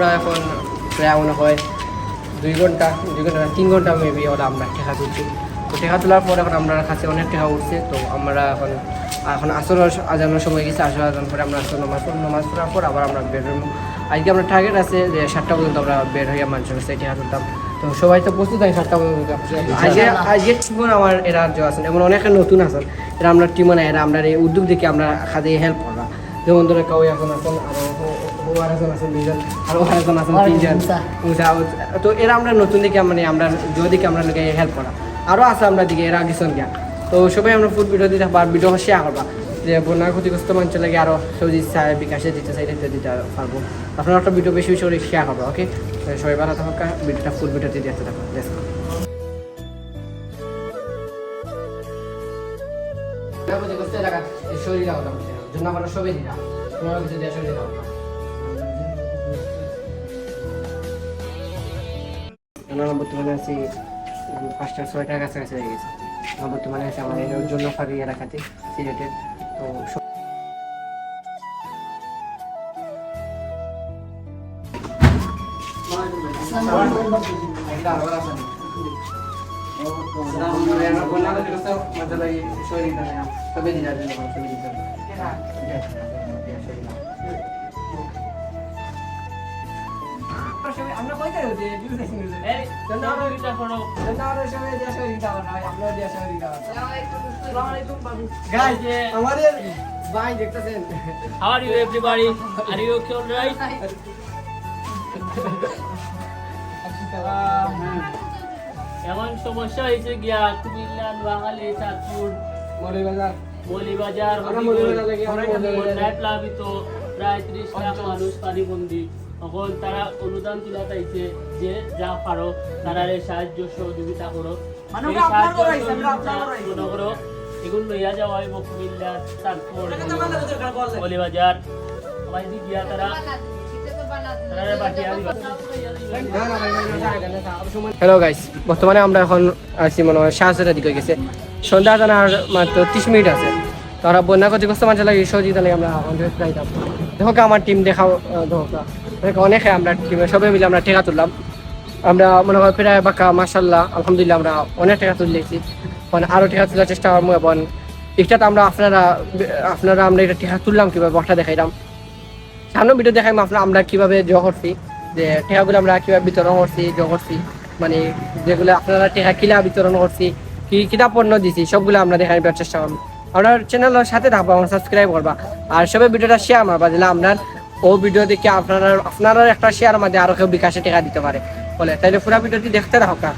প্রায় মনে হয় দুই ঘণ্টা দুই ঘণ্টা তিন ঘণ্টা মেবি ওরা আমরা টেকা তুলছি। তো টেকা তোলার পর এখন আমরা কাছে অনেক টাকা উঠছে তো আমরা এখন এখন আসর আজানোর সময় গেছে আসর আজান পরে আমরা আসর নমাজ পড়ব নমাজ পড়ার পর আবার আমরা বের হব আজকে আমরা টার্গেট আছে যে সাতটা পর্যন্ত আমরা বের হইয়া মানুষের কাছে টেকা তুলতাম। তো সবাই তো প্রস্তুত হয় সাতটা পর্যন্ত আজকে আজকে টিমন আমার এরা যে আছেন এমন অনেক নতুন আছেন এরা আমরা টিমন এরা আমরা এই উদ্যোগ দেখে আমরা খাদে হেল্প করা যেমন ধরে কাউ এখন আছেন আরও ও আরেকজন আছেন দুইজন আরও আরেকজন আছেন তিনজন। তো এরা আমরা নতুন দিকে মানে আমরা যদি আমরা লোকে হেল্প করা। আরও আছে আমরা দিকে এরা গেছেন গিয়া তো সবাই আমরা ফুড ভিডিও দিতে বা ভিডিও শেয়ার করবা। যে বন্যা ক্ষতিগ্রস্ত মানুষ লাগে আরও সবজি চাই বিকাশে দিতে চাইলে দিতে দিতে পারব। আপনারা একটা ভিডিও বেশি বেশি করে শেয়ার করব ওকে সবাই ভালো থাকা ভিডিওটা ফুল ভিডিওতে দেখতে থাকো। লেটস ক্ষতিগ্রস্ত এলাকা শরীর জন্য আমরা সবাই দিলাম তোমার কিছু শরীর আলাদা আমরা বর্তমানে আছি পাঁচটা ছয়টার কাছাকাছি হয়ে গেছে আমরা বর্তমানে আছি আমাদের জন্য ফাঁড়ি এলাকাতে সিলেটের তো সব- আমরা আমাদের ভাই দেখতেছেন? Okay alright? এমন সমস্যা হয়েছে গিয়া কুমিল্লা নোয়াখালী চাঁদপুর। মৌলী বাজার মৌলিবাজার। বন্যায় প্লাবিত প্রায় ত্রিশ লাখ মানুষ পানিবন্দী তখন তারা অনুদান তুলা চাইছে যে যা পারো তারা সাহায্য সহযোগিতা করো সাহায্য করো এগুলো লইয়া যাওয়া হয় কুমিল্লা চাঁদপুর মৌলিবাজার সবাই গিয়া তারা হ্যালো গাইস বর্তমানে আমরা এখন আছি মনে হয় সাহায্যের দিকে গেছে সন্ধ্যা জানার মাত্র তিরিশ মিনিট আছে। তারা বন্যা ক্ষতিগ্রস্ত মানুষ লাগে সহযোগিতা তাহলে আমরা দেখো আমার টিম দেখো কা। অনেকে আমরা টিমে সবাই মিলে আমরা টেকা তুললাম। আমরা মনে হয় প্রায় বাঁকা মাসাল্লাহ আলহামদুলিল্লাহ আমরা অনেক টাকা তুলেছি। মানে আরও টাকা তোলার চেষ্টা করব এবং একটাতে আমরা আপনারা আপনারা আমরা এটা টাকা তুললাম কীভাবে বটা দেখাইলাম। সামনে ভিডিও দেখাই আপনার আমরা কীভাবে জ করছি, যে টেকাগুলো আমরা কীভাবে বিতরণ করছি, জ করছি। মানে যেগুলো আপনারা টেকা কিলা বিতরণ করছি কি কিতাব পণ্য দিছি, সবগুলো আমরা দেখার চেষ্টা করব। আপনার চ্যানেল সাথে থাকব আমার সাবস্ক্রাইব করবা। আর সবাই ভিডিওটা শেয়ার মারবা, দিলে আপনার ও ভিডিও দেখে আপনারা আপনারা একটা শেয়ার মাধ্যমে আরও কেউ বিকাশে টাকা দিতে পারে। বলে, তাইলে পুরো ভিডিওটি দেখতে রাখো কা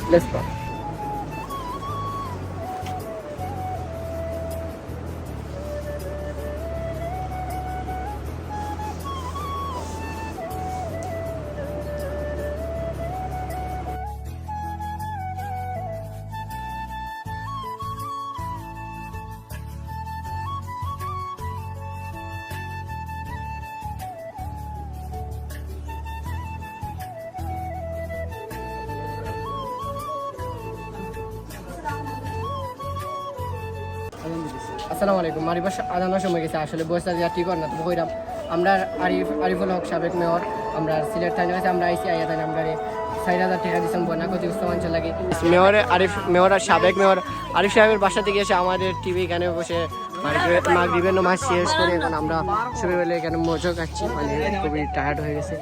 আসসালামু আলাইকুম। আরিফ আদানোর সময় গেছে আসলে বয়সটা যা ঠিক না তো কইরাম, আমরা আরিফ, আরিফুল হক সাবেক মেয়র, আমরা সিলেট থানা কাছে আমরা আইসি আইয়া থানা আমরা চার হাজার টাকা দিচ্ছেন বন্যা ক্ষতিগ্রস্ত মানুষ লাগে। মেয়র আরিফ, মেয়র আর সাবেক মেয়র, আরিফ সাহেবের বাসা থেকে এসে আমাদের টিভি এখানে বসে মাগরিবের নামাজ শেষ করে, এখন আমরা সবাই এখানে মজা খাচ্ছি মানে খুবই টায়ার্ড হয়ে গেছে।